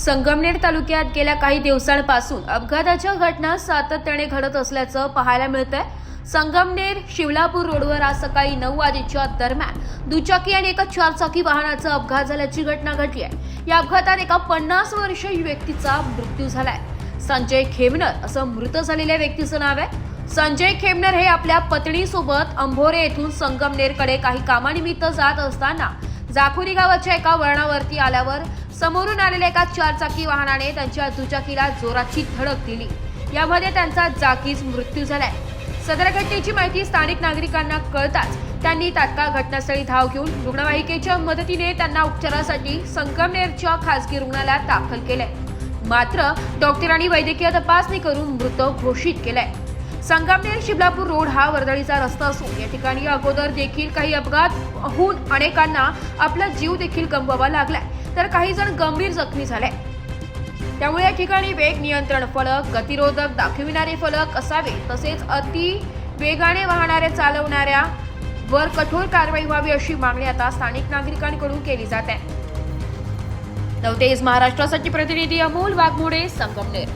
संगमनेर तालुक्यात गेल्या काही दिवसांपासून अपघाताच्या घटना सातत्याने घडत असल्याचं पाहायला मिळतंय. संगमनेर शिवलापूर रोडवर आज सकाळी नऊ वाजेच्या दरम्यान दुचाकी आणि एका चारचाकी वाहनाचा अपघात झाल्याची घटना घडली आहे. या अपघातात एका पन्नास वर्षीय व्यक्तीचा मृत्यू झालाय. संजय खेमनर असं मृत झालेल्या व्यक्तीचं नाव आहे. संजय खेमनर हे आपल्या पत्नीसोबत अंभोरे येथून संगमनेरकडे काही कामानिमित्त जात असताना जाखोरी गावाच्या एका वळणावरती आल्यावर समोरून आलेल्या एका चारचाकी वाहनाने त्यांच्या दुचाकीला जोराची धडक दिली. यामध्ये त्यांचा जागीच मृत्यू झालाय. सदर घटनेची माहिती स्थानिक नागरिकांना कळताच त्यांनी तात्काळ घटनास्थळी धाव घेऊन रुग्णवाहिकेच्या मदतीने त्यांना उपचारासाठी संगमनेरच्या खासगी रुग्णालयात दाखल केलंय. मात्र डॉक्टरांनी वैद्यकीय तपासणी करून मृत घोषित केलाय. संगमनेर शिबलापूर रोड हा वर्दळीचा रस्ता असून या ठिकाणी अगोदर देखील काही अपघात होऊन अनेकांना आपला जीव देखील गमवावा लागलाय. तर काही जण गंभीर जखमी झाले. त्यामुळे या ठिकाणी वेग नियंत्रण फलक गतिरोधक दाखविणारे फलक असावे तसेच अति वेगाने वाहणाऱ्या चालवणाऱ्या वर कठोर कारवाई व्हावी अशी मागणी आता स्थानिक नागरिकांकडून केली जात आहे. नवतेज महाराष्ट्रासाठी प्रतिनिधी अमोल वाघमोडे संगमनेर.